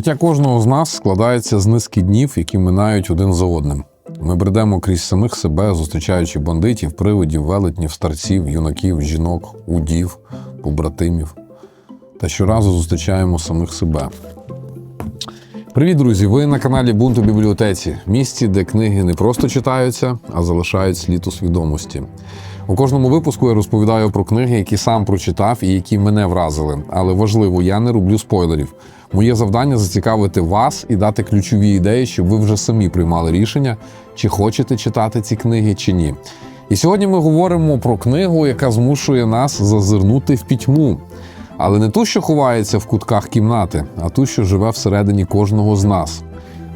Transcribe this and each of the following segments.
Життя кожного з нас складається з низки днів, які минають один за одним. Ми бредемо крізь самих себе, зустрічаючи бандитів, привидів, велетнів, старців, юнаків, жінок, удів, побратимів. Та щоразу зустрічаємо самих себе. Привіт, друзі! Ви на каналі Бунт у бібліотеці, місці, де книги не просто читаються, а залишають слід у свідомості. У кожному випуску я розповідаю про книги, які сам прочитав і які мене вразили. Але важливо, я не роблю спойлерів. Моє завдання зацікавити вас і дати ключові ідеї, щоб ви вже самі приймали рішення, чи хочете читати ці книги, чи ні. І сьогодні ми говоримо про книгу, яка змушує нас зазирнути в пітьму. Але не ту, що ховається в кутках кімнати, а ту, що живе всередині кожного з нас.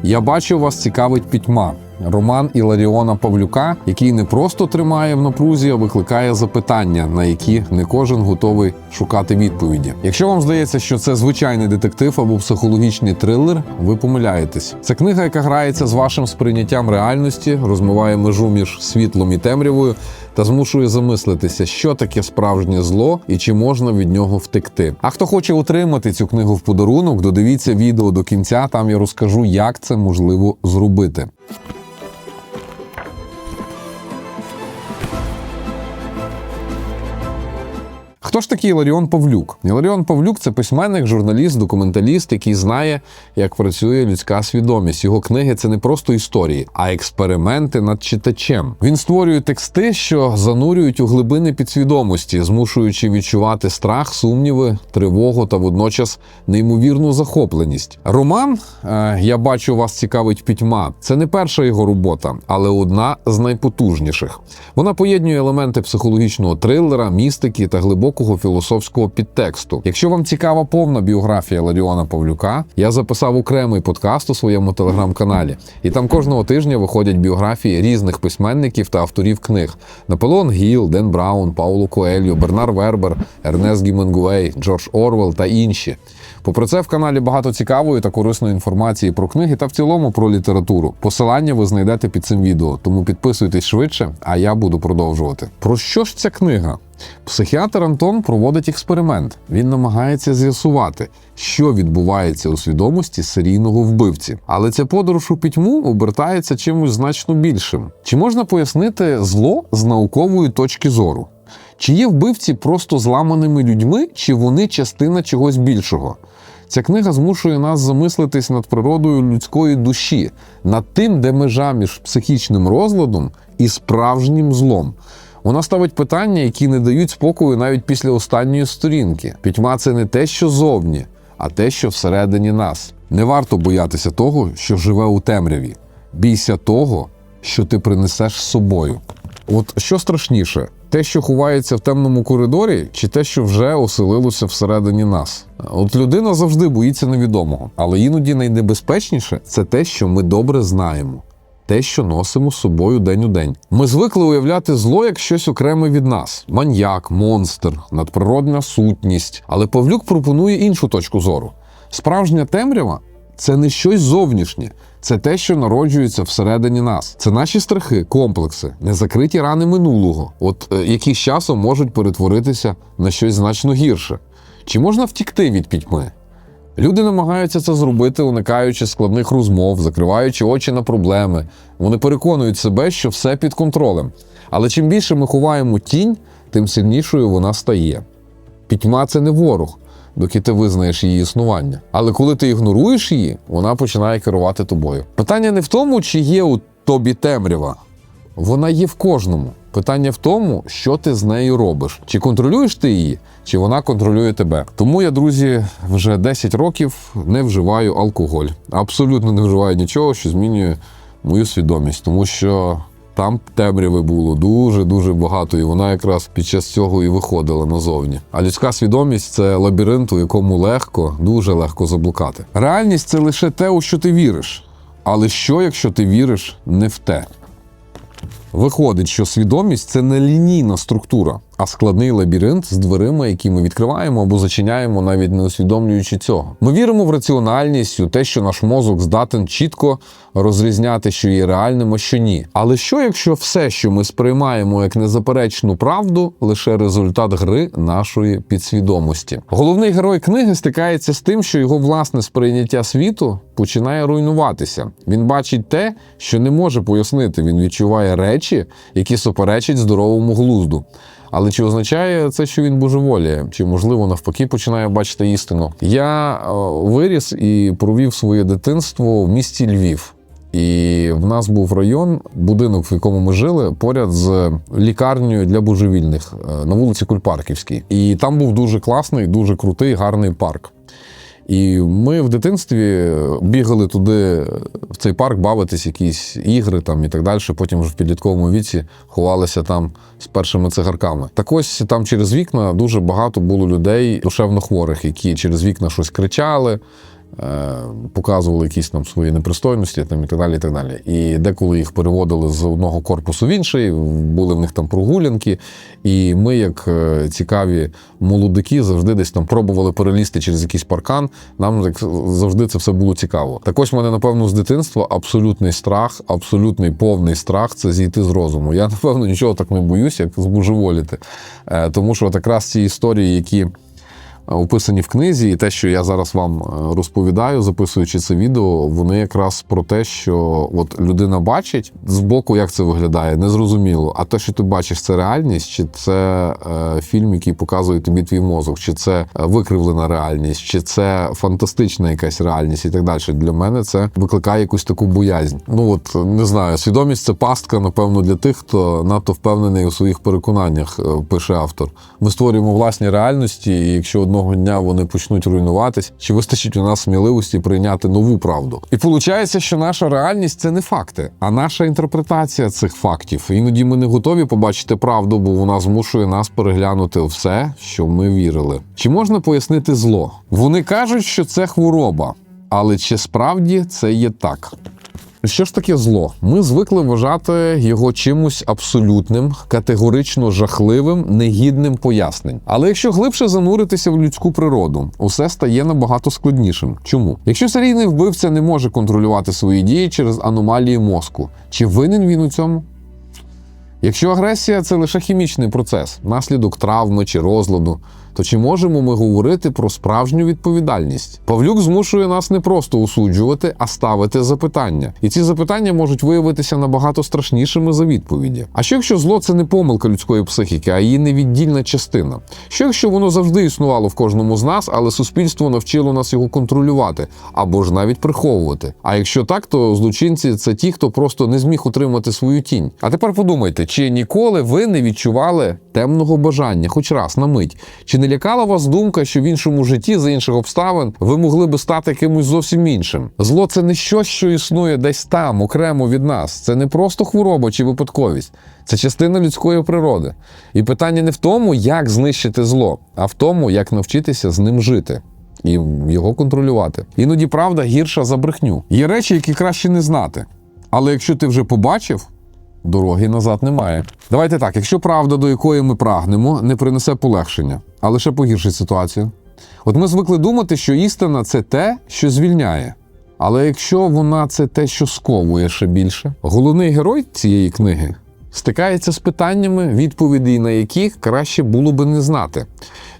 Я бачу, вас цікавить пітьма. Роман Іларіона Павлюка, який не просто тримає в напрузі, а викликає запитання, на які не кожен готовий шукати відповіді. Якщо вам здається, що це звичайний детектив або психологічний трилер, ви помиляєтесь. Це книга, яка грається з вашим сприйняттям реальності, розмиває межу між світлом і темрявою та змушує замислитися, що таке справжнє зло і чи можна від нього втекти. А хто хоче отримати цю книгу в подарунок, додивіться відео до кінця. Там я розкажу, як це можливо зробити. Хто ж такий Іларіон Павлюк? Іларіон Павлюк це письменник, журналіст, документаліст, який знає, як працює людська свідомість. Його книги це не просто історії, а експерименти над читачем. Він створює тексти, що занурюють у глибини підсвідомості, змушуючи відчувати страх, сумніви, тривогу та водночас неймовірну захопленість. Роман е, Я бачу, вас цікавить пітьма. Це не перша його робота, але одна з найпотужніших. Вона поєднує елементи психологічного трилера, містики та глибокого філософського підтексту. Якщо вам цікава повна біографія Ларіона Павлюка, я записав окремий подкаст у своєму телеграм-каналі, і там кожного тижня виходять біографії різних письменників та авторів книг: Наполеон Гіл, Ден Браун, Пауло Коельо, Бернар Вербер, Ернест Гіменгуей, Джордж Орвел та інші. Попри це, в каналі багато цікавої та корисної інформації про книги та в цілому про літературу. Посилання ви знайдете під цим відео, тому підписуйтесь швидше, а я буду продовжувати. Про що ж ця книга? Психіатр Антон проводить експеримент. Він намагається з'ясувати, що відбувається у свідомості серійного вбивці. Але ця подорож у пітьму обертається чимось значно більшим. Чи можна пояснити зло з наукової точки зору? Чи є вбивці просто зламаними людьми, чи вони частина чогось більшого? Ця книга змушує нас замислитись над природою людської душі, над тим, де межа між психічним розладом і справжнім злом. Вона ставить питання, які не дають спокою навіть після останньої сторінки. Пітьма це не те, що зовні, а те, що всередині нас. Не варто боятися того, що живе у темряві. Бійся того, що ти принесеш з собою. От що страшніше, те, що ховається в темному коридорі, чи те, що вже оселилося всередині нас? От людина завжди боїться невідомого, але іноді найнебезпечніше це те, що ми добре знаємо. Те, що носимо з собою день у день. Ми звикли уявляти зло як щось окреме від нас: маньяк, монстр, надприродна сутність. Але Павлюк пропонує іншу точку зору: справжня темрява це не щось зовнішнє, це те, що народжується всередині нас. Це наші страхи, комплекси, незакриті рани минулого, от е, які з часом можуть перетворитися на щось значно гірше. Чи можна втікти від пітьми? Люди намагаються це зробити, уникаючи складних розмов, закриваючи очі на проблеми. Вони переконують себе, що все під контролем. Але чим більше ми ховаємо тінь, тим сильнішою вона стає. Пітьма це не ворог, доки ти визнаєш її існування. Але коли ти ігноруєш її, вона починає керувати тобою. Питання не в тому, чи є у тобі темрява. Вона є в кожному. Питання в тому, що ти з нею робиш. Чи контролюєш ти її, чи вона контролює тебе. Тому я, друзі, вже 10 років не вживаю алкоголь. Абсолютно не вживаю нічого, що змінює мою свідомість, тому що там темряви було дуже-дуже багато, і вона якраз під час цього і виходила назовні. А людська свідомість це лабіринт, у якому легко, дуже легко заблукати. Реальність це лише те, у що ти віриш. Але що, якщо ти віриш не в те? Виходить, що свідомість це не лінійна структура, а складний лабіринт з дверима, які ми відкриваємо або зачиняємо, навіть не усвідомлюючи цього. Ми віримо в раціональність, у те, що наш мозок здатен чітко розрізняти, що є реальним, а що ні. Але що, якщо все, що ми сприймаємо як незаперечну правду, лише результат гри нашої підсвідомості? Головний герой книги стикається з тим, що його власне сприйняття світу починає руйнуватися. Він бачить те, що не може пояснити. Він відчуває речі, які суперечать здоровому глузду. Але чи означає це, що він божеволіє? Чи можливо навпаки починає бачити істину? Я е, виріс і провів своє дитинство в місті Львів. І в нас був район, будинок, в якому ми жили, поряд з лікарнею для божевільних е, на вулиці Кульпарківській. І там був дуже класний, дуже крутий, гарний парк. І ми в дитинстві бігали туди, в цей парк, бавитись, якісь ігри там і так далі. Потім вже в підлітковому віці ховалися там з першими цигарками. Так ось там через вікна дуже багато було людей душевно хворих, які через вікна щось кричали. Е, Показували якісь там свої непристойності там і так далі. І так далі. І деколи їх переводили з одного корпусу в інший, були в них там прогулянки. І ми, як е, цікаві молодики, завжди десь там пробували перелізти через якийсь паркан. Нам як завжди це все було цікаво. Так ось в мене, напевно, з дитинства абсолютний страх, абсолютний повний страх це зійти з розуму. Я, напевно, нічого так не боюсь, як збожеволіти. Е, Тому що от якраз ці історії, які описані в книзі, і те, що я зараз вам е, розповідаю, записуючи це відео, вони якраз про те, що от людина бачить збоку, як це виглядає, незрозуміло. А те, що ти бачиш, це реальність, чи це е, фільм, який показує тобі твій мозок, чи це е, викривлена реальність, чи це фантастична якась реальність і так далі. Для мене це викликає якусь таку боязнь. Ну от не знаю, свідомість це пастка, напевно, для тих, хто надто впевнений у своїх переконаннях, е, пише автор. Ми створюємо власні реальності, і якщо одного дня вони почнуть руйнуватись, чи вистачить у нас сміливості прийняти нову правду? І виходить, що наша реальність це не факти, а наша інтерпретація цих фактів. Іноді ми не готові побачити правду, бо вона змушує нас переглянути все, що ми вірили. Чи можна пояснити зло? Вони кажуть, що це хвороба, але чи справді це є так? Що ж таке зло? Ми звикли вважати його чимось абсолютним, категорично жахливим, негідним пояснень. Але якщо глибше зануритися в людську природу, усе стає набагато складнішим. Чому? Якщо серійний вбивця не може контролювати свої дії через аномалії мозку, чи винен він у цьому? Якщо агресія це лише хімічний процес, наслідок травми чи розладу, то чи можемо ми говорити про справжню відповідальність? Павлюк змушує нас не просто осуджувати, а ставити запитання. І ці запитання можуть виявитися набагато страшнішими за відповіді. А що якщо зло це не помилка людської психіки, а її невіддільна частина? Що якщо воно завжди існувало в кожному з нас, але суспільство навчило нас його контролювати або ж навіть приховувати? А якщо так, то злочинці це ті, хто просто не зміг утримати свою тінь. А тепер подумайте, чи ніколи ви не відчували темного бажання, хоч раз на мить? Чи не лякала вас думка, що в іншому житті за інших обставин ви могли би стати кимось зовсім іншим? Зло це не щось, що існує десь там, окремо від нас. Це не просто хвороба чи випадковість. Це частина людської природи. І питання не в тому, як знищити зло, а в тому, як навчитися з ним жити. І його контролювати. Іноді правда гірша за брехню. Є речі, які краще не знати. Але якщо ти вже побачив, дороги назад немає. Давайте так: якщо правда, до якої ми прагнемо, не принесе полегшення, а лише погіршить ситуацію. От ми звикли думати, що істина це те, що звільняє. Але якщо вона це те, що сковує ще більше, головний герой цієї книги стикається з питаннями, відповідей на яких краще було би не знати.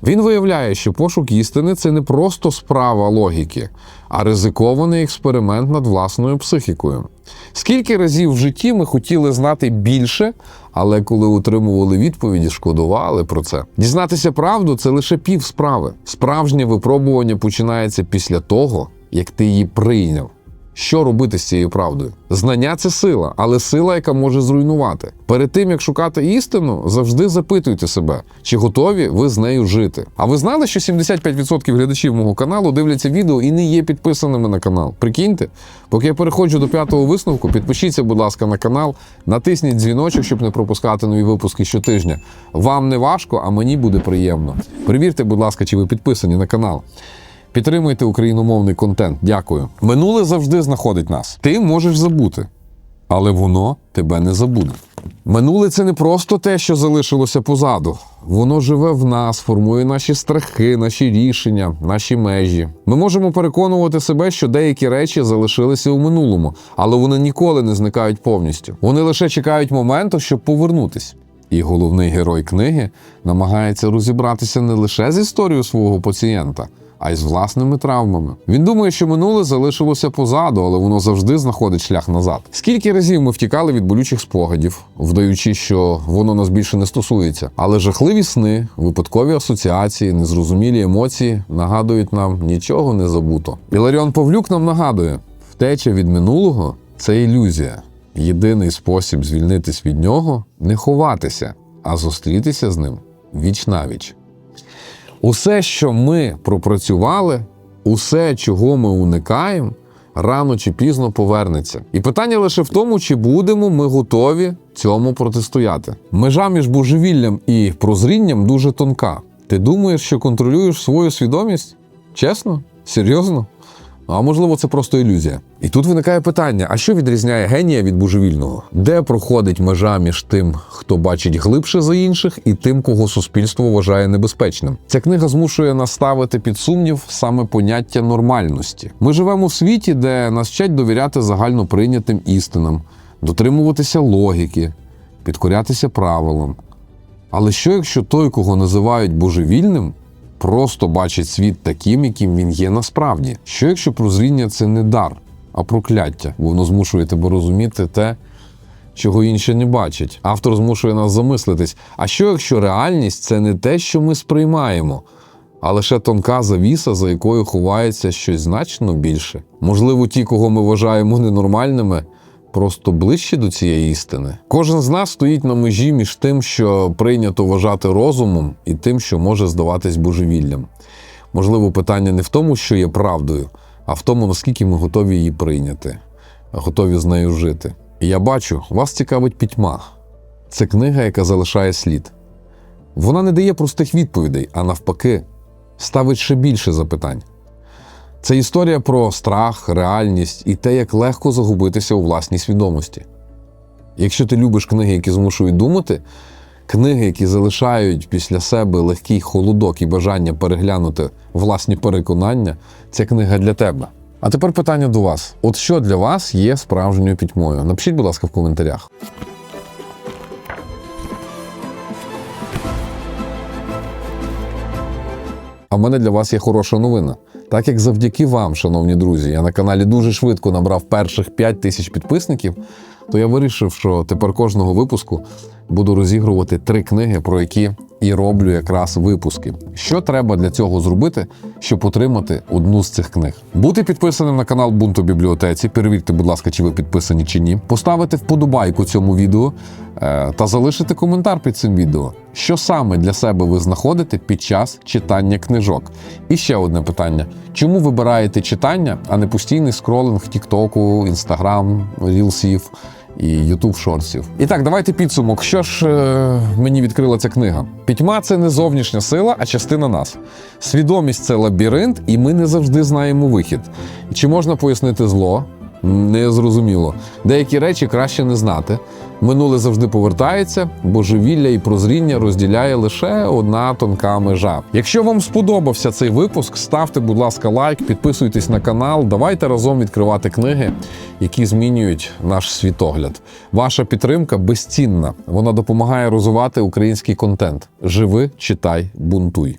Він виявляє, що пошук істини це не просто справа логіки, а ризикований експеримент над власною психікою. Скільки разів в житті ми хотіли знати більше, але коли отримували відповіді, шкодували про це. Дізнатися правду це лише пів справи. Справжнє випробування починається після того, як ти її прийняв. Що робити з цією правдою? Знання це сила, але сила, яка може зруйнувати. Перед тим як шукати істину, завжди запитуйте себе, чи готові ви з нею жити. А ви знали, що 75% глядачів мого каналу дивляться відео і не є підписаними на канал? Прикиньте, поки я переходжу до п'ятого висновку, підпишіться, будь ласка, на канал, натисніть дзвіночок, щоб не пропускати нові випуски щотижня. Вам не важко, а мені буде приємно. Перевірте, будь ласка, чи ви підписані на канал. Підтримуйте україномовний контент. Дякую. Минуле завжди знаходить нас. Ти можеш забути. але воно тебе не забуде. Минуле це не просто те, що залишилося позаду. Воно живе в нас, формує наші страхи, наші рішення, наші межі. Ми можемо переконувати себе, що деякі речі залишилися у минулому, але вони ніколи не зникають повністю. Вони лише чекають моменту, щоб повернутись. І головний герой книги намагається розібратися не лише з історією свого пацієнта, а й з власними травмами. Він думає, що минуле залишилося позаду, але воно завжди знаходить шлях назад. Скільки разів ми втікали від болючих спогадів, вдаючи, що воно нас більше не стосується. Але жахливі сни, випадкові асоціації, незрозумілі емоції нагадують нам нічого не забуто. Іларіон Павлюк нам нагадує: втеча від минулого це ілюзія. Єдиний спосіб звільнитись від нього не ховатися, а зустрітися з ним віч навіч. Усе, що ми пропрацювали, усе, чого ми уникаємо, рано чи пізно повернеться. І питання лише в тому, чи будемо ми готові цьому протистояти. Межа між божевіллям і прозрінням дуже тонка. Ти думаєш, що контролюєш свою свідомість? Чесно? Серйозно? А можливо, це просто ілюзія. І тут виникає питання: а що відрізняє генія від божевільного? Де проходить межа між тим, хто бачить глибше за інших, і тим, кого суспільство вважає небезпечним? Ця книга змушує нас ставити під сумнів саме поняття нормальності. Ми живемо в світі, де нас вчать довіряти загально прийнятим істинам, дотримуватися логіки, підкорятися правилам. Але що якщо той, кого називають божевільним, просто бачить світ таким, яким він є насправді? Що якщо прозріння це не дар, а прокляття? Бо воно змушує тебе розуміти те, чого інші не бачать. Автор змушує нас замислитись. А що якщо реальність це не те, що ми сприймаємо, а лише тонка завіса, за якою ховається щось значно більше? Можливо, ті, кого ми вважаємо ненормальними, просто ближче до цієї істини. Кожен з нас стоїть на межі між тим, що прийнято вважати розумом, і тим, що може здаватись божевіллям. Можливо, питання не в тому, що є правдою, а в тому, наскільки ми готові її прийняти, готові з нею жити. І я бачу, вас цікавить пітьма. Це книга, яка залишає слід. Вона не дає простих відповідей, а навпаки, ставить ще більше запитань. Це історія про страх, реальність і те, як легко загубитися у власній свідомості. Якщо ти любиш книги, які змушують думати, книги, які залишають після себе легкий холодок і бажання переглянути власні переконання, це книга для тебе. А тепер питання до вас: от що для вас є справжньою пітьмою? Напишіть, будь ласка, в коментарях. А в мене для вас є хороша новина. Так як завдяки вам, шановні друзі, я на каналі дуже швидко набрав перших 5 тисяч підписників, то я вирішив, що тепер кожного випуску буду розігрувати три книги, про які і роблю якраз випуски. Що треба для цього зробити, щоб отримати одну з цих книг? Бути підписаним на канал Бунту бібліотеці. Перевірте, будь ласка, чи ви підписані чи ні. Поставити вподобайку цьому відео е, та залишити коментар під цим відео. Що саме для себе ви знаходите під час читання книжок? І ще одне питання: чому вибираєте читання, а не постійний скролинг Тіктоку, Інстаграм, Рілсів і Ютуб шорсів? І так, давайте підсумок. Що ж е, мені відкрила ця книга? Пітьма це не зовнішня сила, а частина нас. Свідомість це лабіринт, і ми не завжди знаємо вихід. Чи можна пояснити зло? Незрозуміло. Деякі речі краще не знати. Минуле завжди повертається, божевілля і прозріння розділяє лише одна тонка межа. Якщо вам сподобався цей випуск, ставте, будь ласка, лайк, підписуйтесь на канал. Давайте разом відкривати книги, які змінюють наш світогляд. Ваша підтримка безцінна. Вона допомагає розвивати український контент. Живи, читай, бунтуй.